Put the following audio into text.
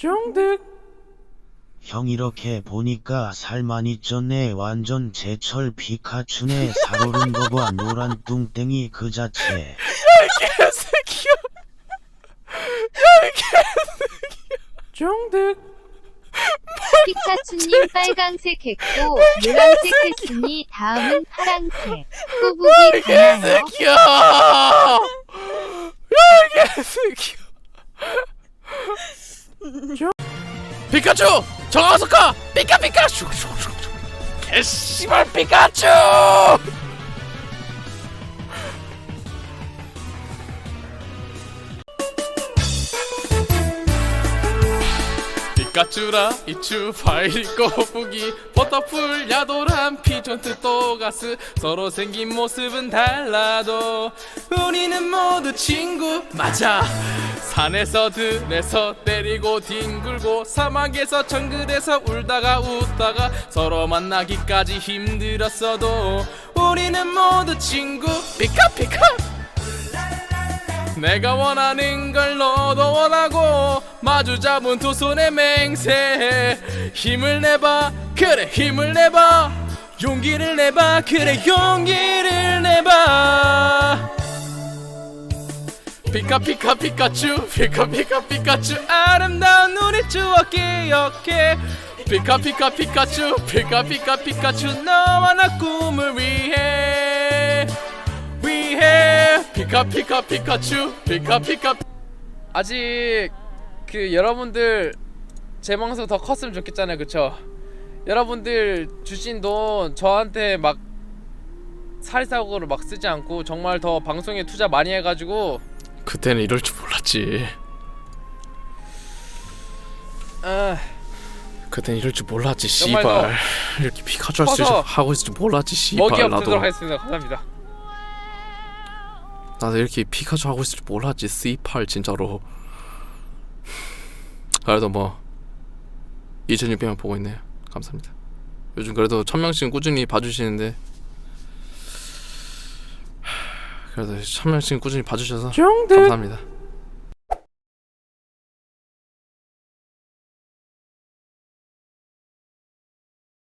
중득. 형 이렇게 보니까 살 많이 쪘네. 완전 제철 피카츄네. 살오른 거봐. 노란 뚱땡이 그 자체. 개새끼야. 중득. 피카츄님 빨강색 했고 노란색 했으니 다음은 파랑색. 꾸북이 가나요? 개새끼야. 야 개새끼야 피카츄! 저가서 가 피카 피카! 개씨발 피카츄! 피카츄라 이츄 파이리 꼬부기 버터풀 야도란 피존트 또가스. 서로 생긴 모습은 달라도 우리는 모두 친구. 맞아 산에서 들에서 때리고 뒹굴고 사막에서 정글에서 울다가 웃다가 서로 만나기까지 힘들었어도 우리는 모두 친구. 피카피카. 내가 원하는 걸 너도 원하고 마주 잡은 두 손의 맹세. 힘을 내봐 그래 힘을 내봐. 용기를 내봐 그래 용기를 피카 피카 피카츄 피카 피카 피카츄. 아름다운 우리 추억 기억해. 피카 피카 피카츄 피카 피카 피카츄. 너와 나 꿈을 위해 위해. 피카 피카 피카츄 피카 피카. 아직 그 여러분들 제 방송 더 컸으면 좋겠잖아요. 그쵸? 여러분들 주신 돈 저한테 막 사리사욕으로 막 쓰지 않고 정말 더 방송에 투자 많이 해가지고 그때는 이럴 줄 몰랐지. 아, 그때는 이럴 줄 몰랐지. 정말 씨발. 이렇게 피카츄 할수 커서 하고 있을 줄 몰랐지. 먹이 씨발 없도록 나도. 하겠습니다 감사합니다 나도 이렇게 피카츄 하고 있을 줄 몰랐지. C8 진짜로. 그래도 뭐 2,600명 보고 있네요. 감사합니다. 요즘 그래도 1000명씩 꾸준히 봐주시는데 그래도 1000명씩 꾸준히 봐주셔서 감사합니다.